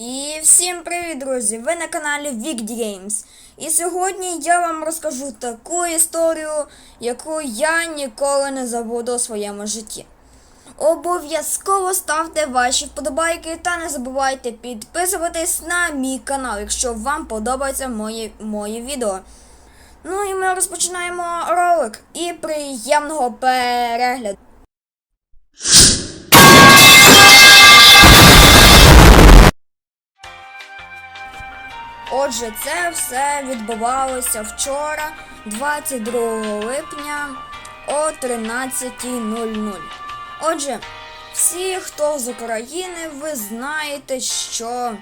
І всім привіт, друзі! Ви на каналі Vic Games. І сьогодні я вам розкажу таку історію, яку я ніколи не забуду у своєму житті. Обов'язково ставте ваші вподобайки та не забувайте підписуватись на мій канал, якщо вам подобається моє, моє відео. Ну і ми розпочинаємо ролик і приємного перегляду. Отже, це все відбувалося вчора, 22 липня о 13.00. Отже, всі, хто з України, ви знаєте, що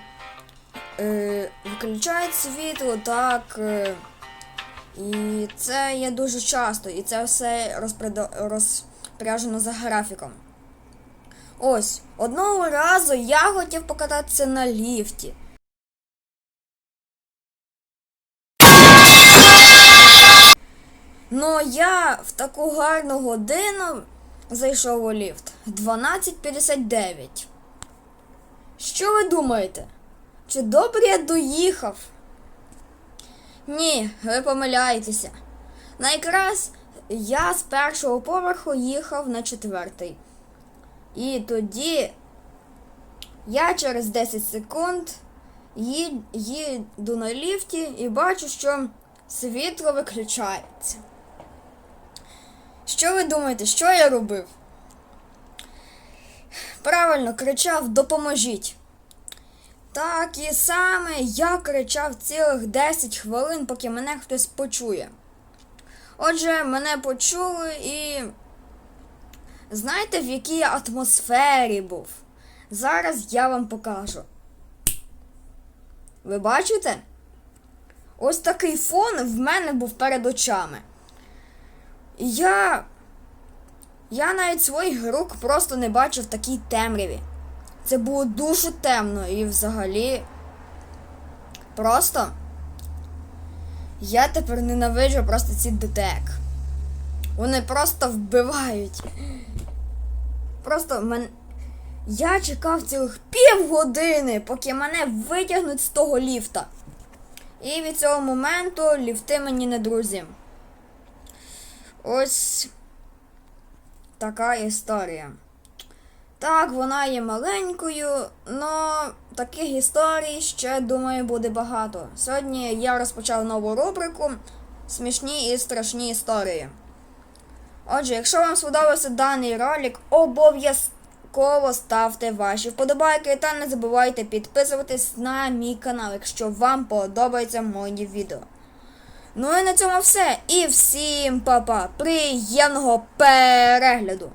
е, виключають світло так. Е, і це є дуже часто, і це все розпоряджено за графіком. Ось, одного разу я хотів покататися на ліфті. Ну я в таку гарну годину зайшов у ліфт 12.59. Що ви думаєте? Чи добре я доїхав? Ні, ви помиляєтеся. Найкраз я з першого поверху їхав на четвертий. І тоді я через 10 секунд їду на ліфті і бачу, що світло виключається. Що ви думаєте, що я робив? Правильно, кричав Допоможіть. Так і саме я кричав цілих 10 хвилин, поки мене хтось почує. Отже, мене почули і. Знаєте, в якій атмосфері був? Зараз я вам покажу. Ви бачите? Ось такий фон в мене був перед очами. Я. Я навіть своїх рук просто не бачив в такій темряві. Це було дуже темно і взагалі. Просто. Я тепер ненавиджу просто ці ДТЕК. Вони просто вбивають. Просто мен... Я чекав цілих півгодини, поки мене витягнуть з того ліфта. І від цього моменту ліфти мені не друзі. Ось така історія. Так, вона є маленькою, але таких історій ще, думаю, буде багато. Сьогодні я розпочав нову рубрику Смішні і страшні історії. Отже, якщо вам сподобався даний ролик, обов'язково ставте ваші вподобайки та не забувайте підписуватись на мій канал, якщо вам подобається моє відео. Ну і на цьому все. І всім па-па. Приємного перегляду!